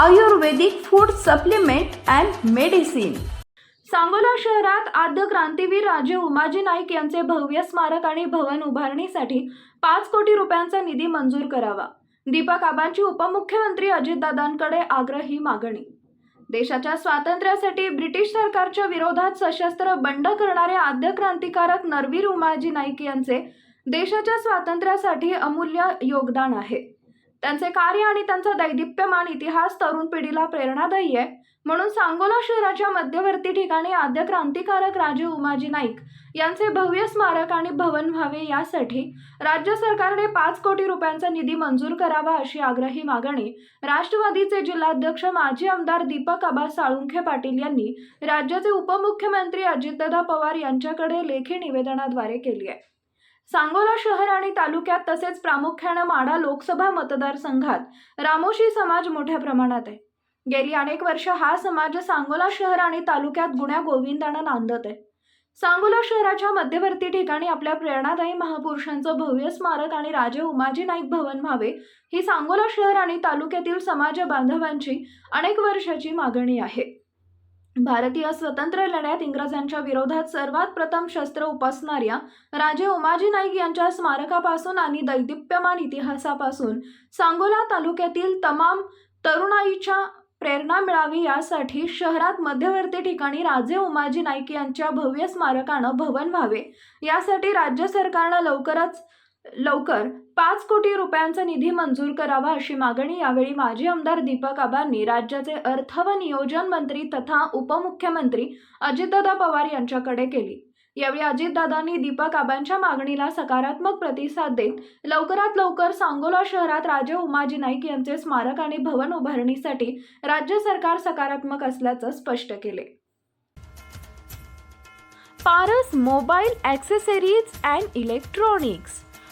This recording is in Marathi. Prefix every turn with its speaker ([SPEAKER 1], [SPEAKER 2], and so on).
[SPEAKER 1] Ayurvedic food supplement and medicine. Sangola शहरात आद्य क्रांतीवीर राजे उमाजी नाईक यांचे भव्य स्मारक आणि भवन उभारणीसाठी पाच कोटी रुपयांचा निधी मंजूर करावा. दीपक आबांची उपमुख्यमंत्री अजितदादांकडे आग्रही मागणी. देशाच्या स्वातंत्र्यासाठी ब्रिटिश सरकारच्या विरोधात सशस्त्र बंड करणारे आद्य क्रांतिकारक नरवीर उमाजी नाईक यांचे देशाच्या स्वातंत्र्यासाठी अमूल्य योगदान आहे. त्यांचे कार्य आणि त्यांचा दैदिप्यमान इतिहास तरुण पिढीला प्रेरणादायी आहे. म्हणून सांगोला शहराच्या मध्यवर्ती ठिकाणी आद्य क्रांतिकारक राजे उमाजी नाईक यांचे भव्य स्मारक आणि भवन व्हावे यासाठी राज्य सरकारने पाच कोटी रुपयांचा निधी मंजूर करावा अशी आग्रही मागणी राष्ट्रवादीचे जिल्हाध्यक्ष माजी आमदार दीपक आबा साळुंखे पाटील यांनी राज्याचे उपमुख्यमंत्री अजितदादा पवार यांच्याकडे लेखी निवेदनाद्वारे केली आहे. सांगोला शहर आणि तालुक्यात तसेच प्रामुख्यानं माडा लोकसभा मतदारसंघात रामोशी समाज मोठ्या प्रमाणात आहे. गेली अनेक वर्ष हा समाज सांगोला शहर आणि तालुक्यात गुण्या गोविंदानं नांदत आहे. सांगोला शहराच्या मध्यवर्ती ठिकाणी आपल्या प्रेरणादायी महापुरुषांचं भव्य स्मारक आणि राजे उमाजी नाईक भवन व्हावे ही सांगोला शहर आणि तालुक्यातील समाज बांधवांची अनेक वर्षाची मागणी आहे. भारतीय स्वतंत्र लढ्यात इंग्रजांच्या विरोधात सर्वात प्रथम शस्त्र उपासणाऱ्या राजे उमाजी नाईक यांच्या स्मारकापासून आणि दैदिप्यमान इतिहासापासून सांगोला तालुक्यातील तमाम तरुणाईच्या प्रेरणा मिळावी यासाठी शहरात मध्यवर्ती ठिकाणी राजे उमाजी नाईक यांच्या भव्य स्मारकानं भवन व्हावे. यासाठी राज्य सरकारनं लवकरच लवकर पाच कोटी रुपयांचा निधी मंजूर करावा अशी मागणी यावेळी माजी आमदार दीपक आबांनी राज्याचे अर्थ व नियोजन मंत्री तथा उपमुख्यमंत्री अजितदादा पवार यांच्याकडे केली. यावेळी अजितदादांनी दीपक आबांच्या मागणीला सकारात्मक प्रतिसाद देत लवकरात लवकर सांगोला शहरात राजे उमाजी नाईक यांचे स्मारक आणि भवन उभारणीसाठी राज्य सरकार सकारात्मक असल्याचं स्पष्ट केले. Paras mobile accessories and electronics